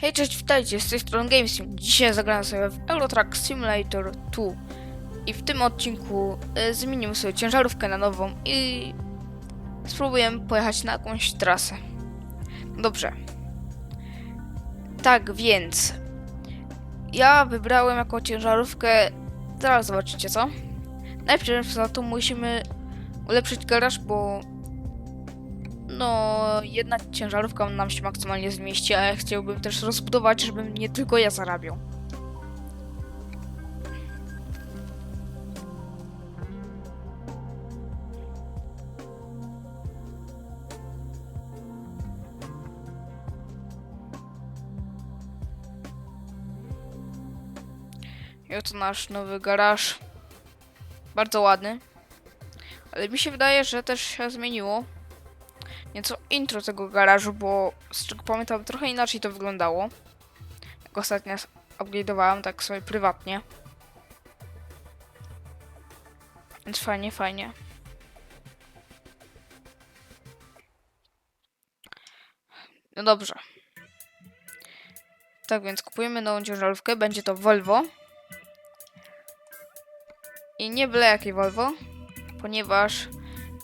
Hej, cześć, witajcie, z tej strony GameSim. Dzisiaj zagrałem sobie w Eurotrack Simulator 2 i w tym odcinku y, zmienimy sobie ciężarówkę na nową i spróbujemy pojechać na jakąś trasę. Dobrze. Tak więc ja wybrałem jako ciężarówkę, zaraz zobaczycie co. Najpierw za to musimy ulepszyć garaż, bo no, jedna ciężarówka nam się maksymalnie zmieści, a ja chciałbym też rozbudować, żebym nie tylko ja zarabiał. I oto nasz nowy garaż. Bardzo ładny. Ale mi się wydaje, że też się zmieniło nieco intro tego garażu, bo z czego pamiętam trochę inaczej to wyglądało. Jak ostatnio upgrade'owałem tak sobie prywatnie. Więc fajnie, fajnie. No dobrze. Tak więc kupujemy nową ciężarówkę. Będzie to Volvo. I nie byle jakie Volvo, ponieważ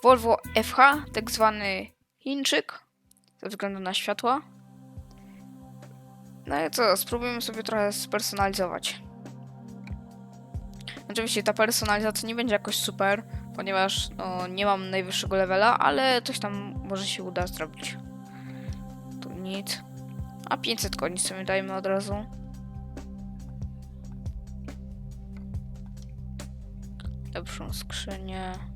Volvo FH, tak zwany Chińczyk, ze względu na światła. No i co, spróbujemy sobie trochę spersonalizować. Oczywiście ta personalizacja nie będzie jakoś super, ponieważ no, nie mam najwyższego levela, ale coś tam może się uda zrobić. Tu nic. A 500 koni sobie dajmy od razu. Lepszą skrzynię.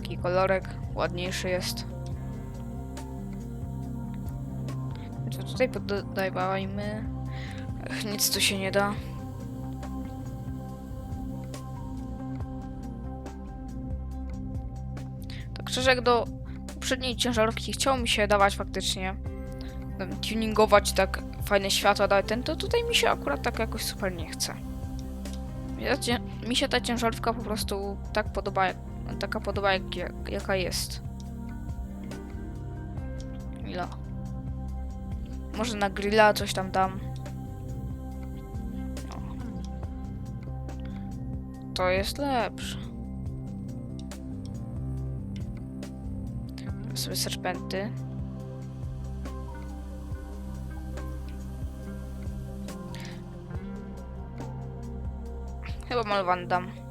Taki kolorek ładniejszy jest. Co tutaj podajmy? Ech, nic tu się nie da. Tak szczerze, jak do poprzedniej ciężarówki chciało mi się dawać faktycznie tuningować tak fajne światła, dawać ten, to tutaj mi się akurat tak jakoś super nie chce. Mi się ta ciężarówka po prostu tak podoba, jak, taka podoba jak, jak, jaka jest. Ila. Może na grilla coś tam dam. No. To jest lepsze. Sobie serpenty. Chyba malowany dam.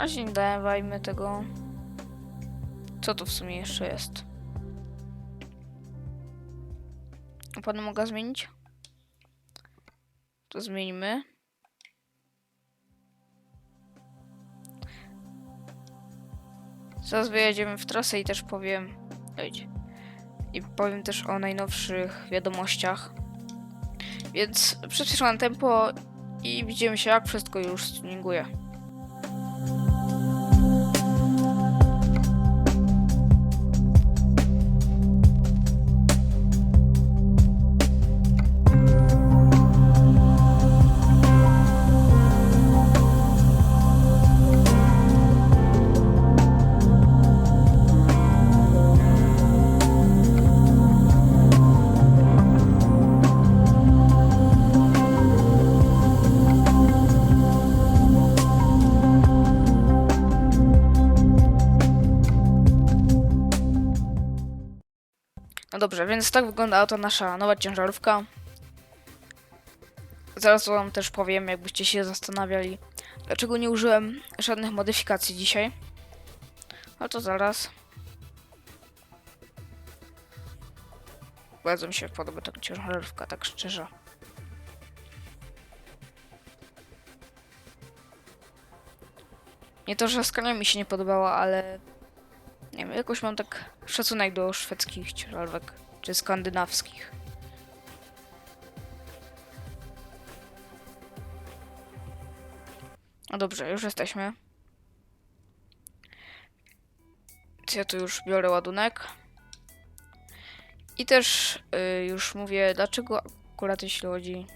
Na razie nie dawajmy tego. Co tu w sumie jeszcze jest? Opony mogę zmienić? To zmienimy. Zaraz wyjedziemy w trasę i też powiem. Dojdź. I powiem też o najnowszych wiadomościach. Więc przyspieszam tempo i widzimy się jak wszystko już stuninguje. Dobrze, więc tak wygląda to nasza nowa ciężarówka. Zaraz wam też powiem, jakbyście się zastanawiali, dlaczego nie użyłem żadnych modyfikacji dzisiaj. No to zaraz. Bardzo mi się podoba ta ciężarówka, tak szczerze. Nie to, że skania mi się nie podobała, ale nie wiem, jakoś mam tak szacunek do szwedzkich ciężarówek, czy skandynawskich. No dobrze, już jesteśmy. Ja tu już biorę ładunek. I też y, już mówię, dlaczego akurat jeśli chodzi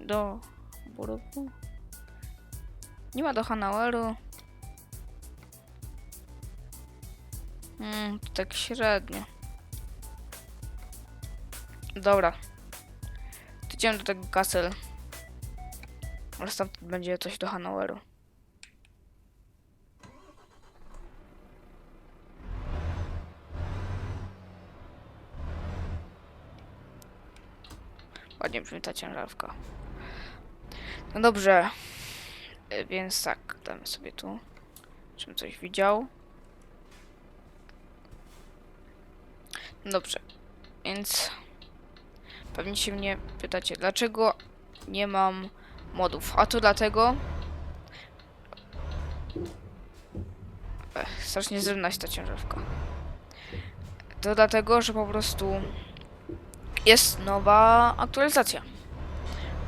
do Burugu. Nie ma do Hanaueru. Hmm, to tak średnio. Dobra. Idziemy do tego Castle. Ale stamtąd będzie coś do Hanaueru. Ładnie brzmi ta ciężarówka. No dobrze. Y, Więc tak, damy sobie tu. Czym coś widział. Dobrze. Więc pewnie się mnie pytacie, dlaczego nie mam modów? A to dlatego. Ech, strasznie zrywna jest ta ciężarówka. To dlatego, że po prostu jest nowa aktualizacja.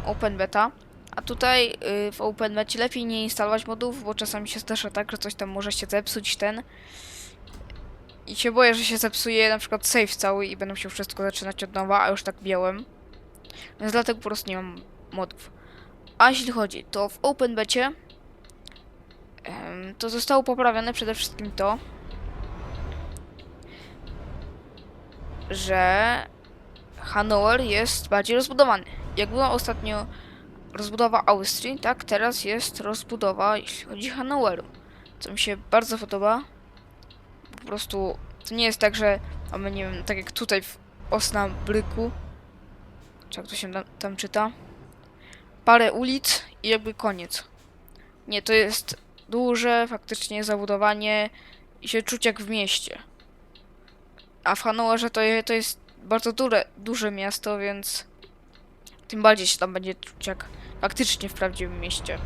Open beta. A tutaj y, w Open Becie lepiej nie instalować modów, bo czasami się zdarza tak, że coś tam może się zepsuć ten. I się boję, że się zepsuje na przykład save cały i będę musiał wszystko zaczynać od nowa, a już tak miałem. Więc dlatego po prostu nie mam modów. A jeśli chodzi, to w Open Becie em, to zostało poprawione przede wszystkim to, że Hanower jest bardziej rozbudowany. Jak była ostatnio rozbudowa Austrii, tak teraz jest rozbudowa, jeśli chodzi o Hanoweru. Co mi się bardzo podoba. Po prostu to nie jest tak, że mamy, nie wiem, tak jak tutaj w Osnabryku, czy jak to się tam, tam czyta, parę ulic i jakby koniec. Nie, to jest duże faktycznie zabudowanie i się czuć jak w mieście. A w Hanowerze to, to jest bardzo duże, duże miasto, więc tym bardziej się tam będzie czuć jak faktycznie w prawdziwym mieście.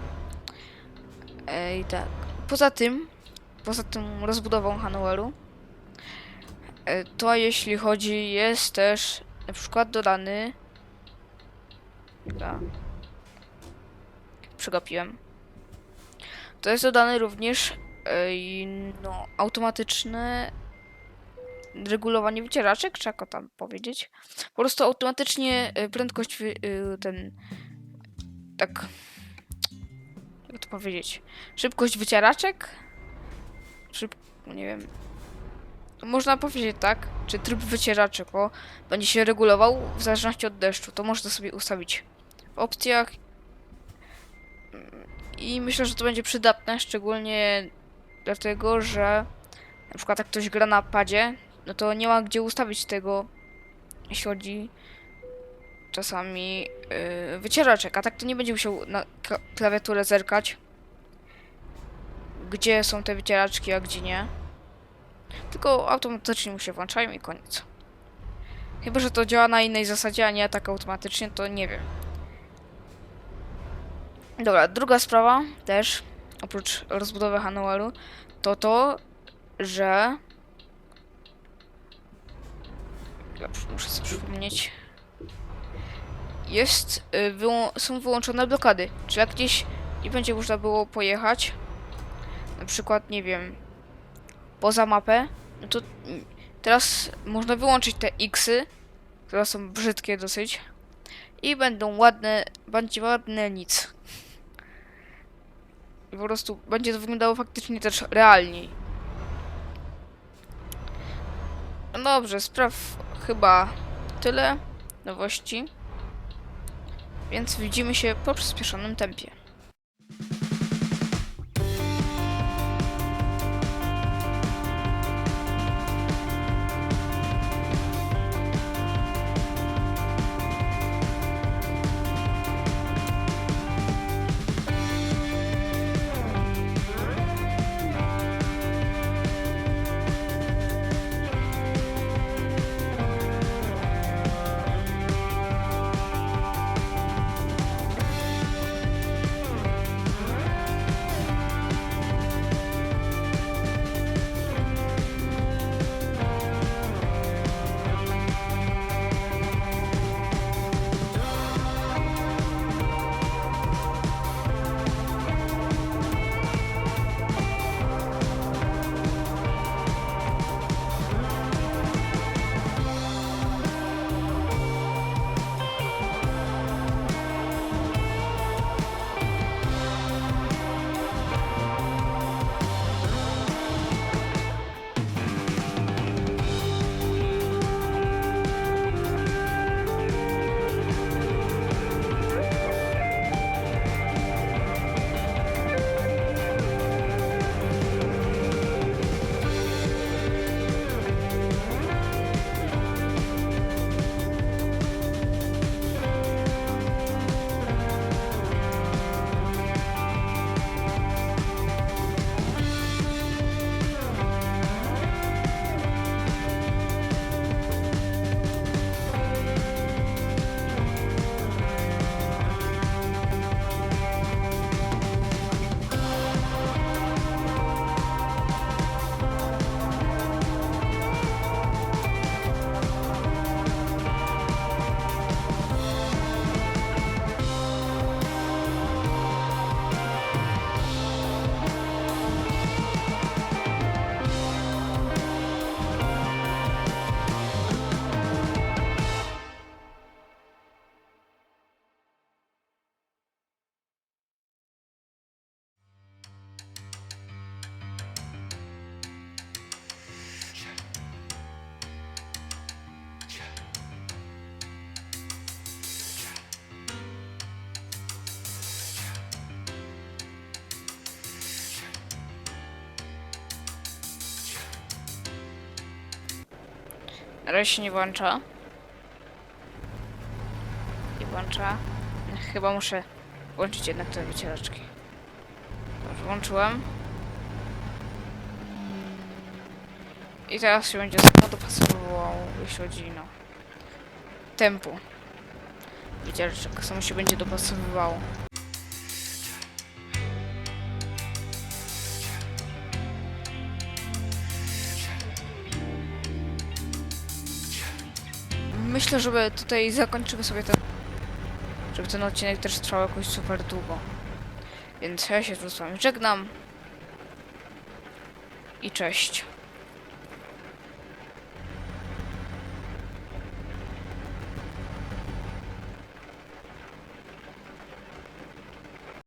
I tak. Poza tym, poza tą rozbudową Hanoweru, e, to jeśli chodzi, jest też na przykład dodany. Chwila. Przegapiłem. To jest dodany również e, no, automatyczne regulowanie wycieraczek, to tam powiedzieć. Po prostu automatycznie e, prędkość y, ten tak jak to powiedzieć szybkość wycieraczek? Nie wiem. Można powiedzieć tak czy tryb wycieraczek o będzie się regulował w zależności od deszczu to można sobie ustawić w opcjach. I myślę, że to będzie przydatne szczególnie dlatego, że na przykład jak ktoś gra na padzie no to nie ma gdzie ustawić tego jeśli chodzi czasami yy, wycieraczek, a tak to nie będzie musiał na kla- klawiaturę zerkać, gdzie są te wycieraczki, a gdzie nie. Tylko automatycznie mu się włączają i koniec. Chyba, że to działa na innej zasadzie, a nie tak automatycznie, to nie wiem. Dobra, druga sprawa też, oprócz rozbudowy Hanoweru, to to, że... Muszę sobie przypomnieć jest, y, wyłą- są wyłączone blokady. Czy jak gdzieś nie będzie można było pojechać, na przykład, nie wiem, poza mapę, no to teraz można wyłączyć te Xy, które są brzydkie dosyć i będą ładne, będzie ładne nic. I po prostu będzie to wyglądało faktycznie też realniej. No dobrze, spraw chyba tyle nowości. Więc widzimy się po przyspieszonym tempie. Na się nie włącza. Nie włącza. Chyba muszę włączyć jednak te wycieraczki. Dobrze, włączyłem. I teraz się będzie samo dopasowywało, jeśli chodzi no tempo. Wycieraczek samo się będzie dopasowywało. Myślę, że tutaj zakończymy sobie ten... Żeby ten odcinek też trwał jakoś super długo. Więc ja się z wami żegnam. I cześć.